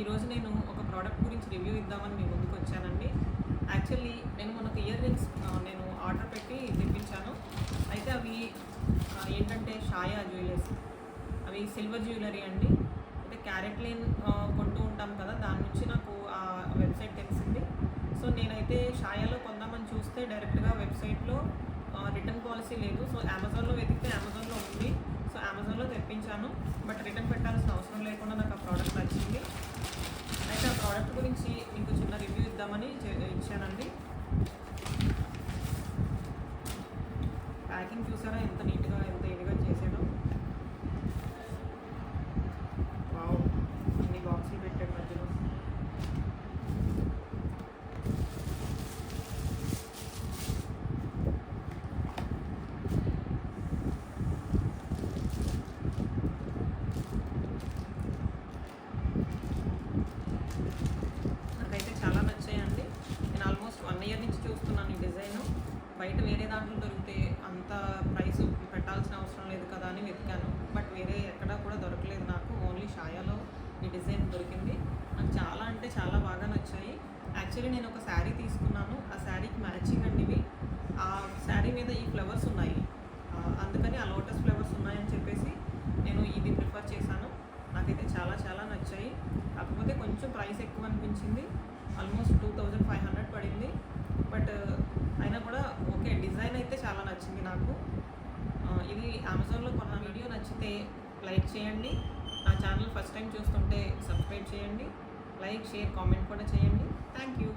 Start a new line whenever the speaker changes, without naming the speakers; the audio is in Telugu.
ఈరోజు నేను ఒక ప్రోడక్ట్ గురించి రివ్యూ ఇద్దామని మీ ముందుకు వచ్చానండి. యాక్చువల్లీ నేను మనకు ఇయర్ రింగ్స్ నేను ఆర్డర్ పెట్టి తెప్పించాను. అయితే అవి ఏంటంటే షాయా జ్యువెలర్స్ అవి సిల్వర్ జ్యువెలరీ అండి. అయితే క్యారెట్ లేన్ కొంటూ ఉంటాం కదా దాని నుంచి నాకు ఆ వెబ్సైట్ తెలిసింది. సో నేనైతే షాయాలో కొందామని చూస్తే డైరెక్ట్గా వెబ్సైట్లో రిటర్న్ పాలసీ లేదు. సో అమెజాన్లో వెతికితే అమెజాన్లో ఉంది. సో అమెజాన్లో తెప్పించాను. బట్ రిటర్న్ పెట్టాల్సిన అవసరం లేకుండా నాకు ఆ ప్రోడక్ట్ నచ్చింది అయితే ఆ ప్రోడక్ట్ గురించి మీకు చిన్న రివ్యూ ఇద్దామని ఇచ్చానండి. ప్యాకింగ్ చూసారా ఎంత నీట్గా ఎంత ఇదిగా చేసాడో వావ్ అన్ని బాక్సులు పెట్టాడు మధ్యలో నాకైతే చాలా నచ్చాయండి నేను ఆల్మోస్ట్ వన్ ఇయర్ నుంచి చూస్తున్నాను ఈ డిజైన్ బయట వేరే దాంట్లో దొరికితే అంత ప్రైస్ పెట్టాల్సిన అవసరం లేదు కదా అని వెతికాను. బట్ వేరే ఎక్కడా కూడా దొరకలేదు నాకు. ఓన్లీ షాయాలో ఈ డిజైన్ దొరికింది. నాకు చాలా అంటే చాలా బాగా నచ్చాయి. యాక్చువల్లీ నేను ఒక శారీ తీసుకున్నాను. ఆ శారీకి మ్యాచింగ్ అండి ఇవి. ఆ శారీ మీద ఈ ఫ్లవర్స్ ఉన్నాయి. అందుకని ఆ లోటస్ ఫ్లవర్స్ ఉన్నాయని చెప్పేసి నేను ఇది ప్రిఫర్ చేశాను. నాకైతే చాలా చాలా నచ్చాయి. కాకపోతే కొంచెం ప్రైస్ ఎక్కువ అనిపించింది. Almost two thousand five hundred పడింది బట్ అయినా కూడా ఓకే డిజైన్ అయితే చాలా నచ్చింది నాకు. ఇది అమెజాన్లో కొన్న వీడియో నచ్చితే లైక్ చేయండి. నా ఛానల్ ఫస్ట్ టైం చూస్తుంటే సబ్స్క్రైబ్ చేయండి. లైక్ షేర్ కామెంట్ కూడా చేయండి. Thank you.